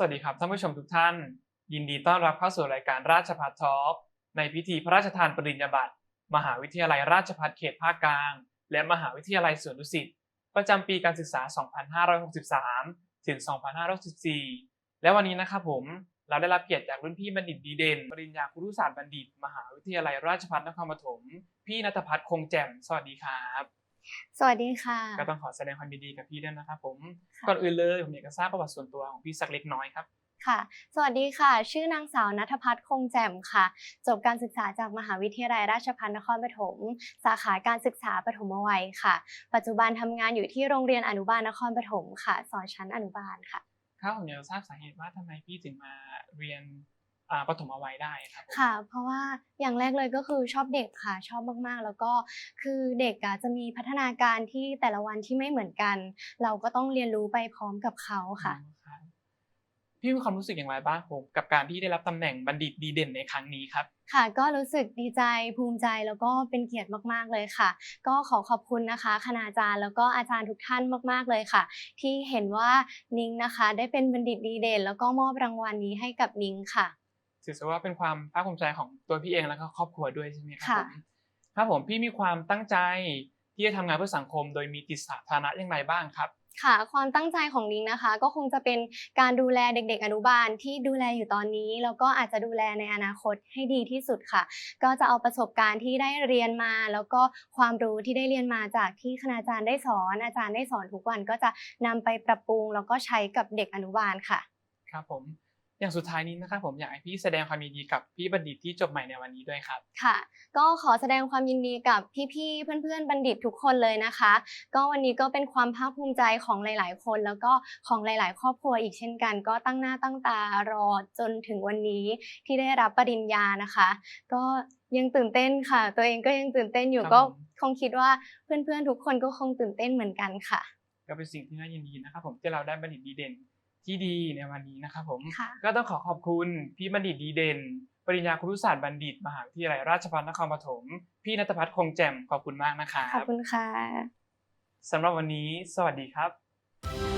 สวัสดีครับท่านผู้ชมทุกท่าน ยินดีต้อนรับเข้าสู่รายการราชพัฒทอล์กในพิธีพระราชทานปริญญาบัตรมหาวิทยาลัยราชภัฏเขตภาคกลาง และมหาวิทยาลัยสวนดุสิตประจำปีการศึกษา 2563 ถึง 2564 และวันนี้นะครับผมเราได้รับเกียรติจากรุ่นพี่บัณฑิตดีเด่น ปริญญาครุศาสตร์บัณฑิต มหาวิทยาลัยราชภัฏนครปฐม พี่นัทพัฒน์คงแจ่ม สวัสดีครับ สวัสดีค่ะ ก็ต้องขอแสดงความยินดีกับพี่ด้วยนะครับผมค่ะก่อนอื่นเลยผมอยากจะทราบประวัติส่วนตัวของพี่สักเล็กน้อยครับค่ะ สวัสดีค่ะ ชื่อนางสาวนัทพัฒน์คงแจ่มค่ะ จบการศึกษาจากมหาวิทยาลัยราชภัฏนครปฐม สาขาการศึกษาปฐมวัยค่ะ ปัจจุบันทำงานอยู่ที่โรงเรียนอนุบาลนครปฐมค่ะ สอนชั้นอนุบาลค่ะครับผมอยากจะทราบสาเหตุว่าทำไมพี่ถึงมาเรียนอ่า ปฐมวัยได้ครับผมค่ะ เพราะว่าอย่างแรกเลยก็คือชอบเด็กค่ะชอบมากๆ แล้วก็คือเด็กอะจะมีพัฒนาการที่แต่ละวันที่ไม่เหมือนกัน เราก็ต้องเรียนรู้ไปพร้อมกับเขาค่ะอืมรับพี่มีความรู้สึกอย่างไรบ้างผมกับการที่ได้รับตำแหน่งบัณฑิตดีเด่นในครั้งนี้ครับ ค่ะ ก็รู้สึกดีใจภูมิใจแล้วก็เป็นเกียรติมากๆเลยค่ะ ก็ขอขอบคุณนะคะ คณาจารย์แล้วก็อาจารย์ทุกท่านมากๆเลยค่ะ ที่เห็นว่านิ้งนะคะ ได้เป็นบัณฑิตดีเด่น แล้วก็มอบรางวัลนี้ให้กับนิ้งค่ะ ถือซะว่าเป็นความภาคภูมิใจของตัวพี่เองแล้วก็ครอบครัวด้วยใช่ไหมครับค่ะผมครับผมพี่มีความตั้งใจที่จะทำงานเพื่อสังคม โดยมีจิตสาธารณะอย่างไรบ้างครับค่ะความตั้งใจของนิ้งนะคะ ก็คงจะเป็นการดูแลเด็ก ๆ อนุบาลที่ดูแลอยู่ตอนนี้แล้วก็อาจจะดูแลในอนาคตให้ดีที่สุดค่ะ ก็จะเอาประสบการณ์ที่ได้เรียนมา แล้วก็ความรู้ที่ได้เรียนมาจากที่คณาจารย์ได้สอน อาจารย์ได้สอนทุกวันก็จะนำไปปรับปรุง แล้วก็ใช้กับเด็กอนุบาลค่ะ ครับผม อย่างสุดท้ายนี้นะครับผมอยากให้พี่แสดงความยินดีกับพี่บัณฑิตที่จบใหม่ในวันนี้ด้วยครับ ค่ะ ก็ขอแสดงความยินดีกับพี่ๆเพื่อนๆบัณฑิตทุกคนเลยนะคะ ก็วันนี้ก็เป็นความภาคภูมิใจของหลาย ๆ คน แล้วก็ของหลาย ๆ ครอบครัวอีกเช่นกัน ก็ตั้งหน้าตั้งตารอจนถึงวันนี้ที่ได้รับปริญญานะคะ ก็ยังตื่นเต้นค่ะ ตัวเองก็ยังตื่นเต้นอยู่ครับก็ผม คงคิดว่าเพื่อนๆทุกคนก็คงตื่นเต้นเหมือนกันค่ะ ก็เป็นสิ่งที่น่ายินดีนะครับผมที่เราได้บัณฑิตดีเด่น ที่ดีในวันนี้นะครับผมค่ะก็ต้องขอขอบคุณพี่บัณฑิตดีเด่น ปริญญาครุศาสตร์บัณฑิต มหาวิทยาลัยราชภัฏนครปฐม พี่นัทพัฒน์คงแจ่มขอบคุณมากนะครัขอบบคุณค่ะสำหรับวันนี้ สวัสดีครับ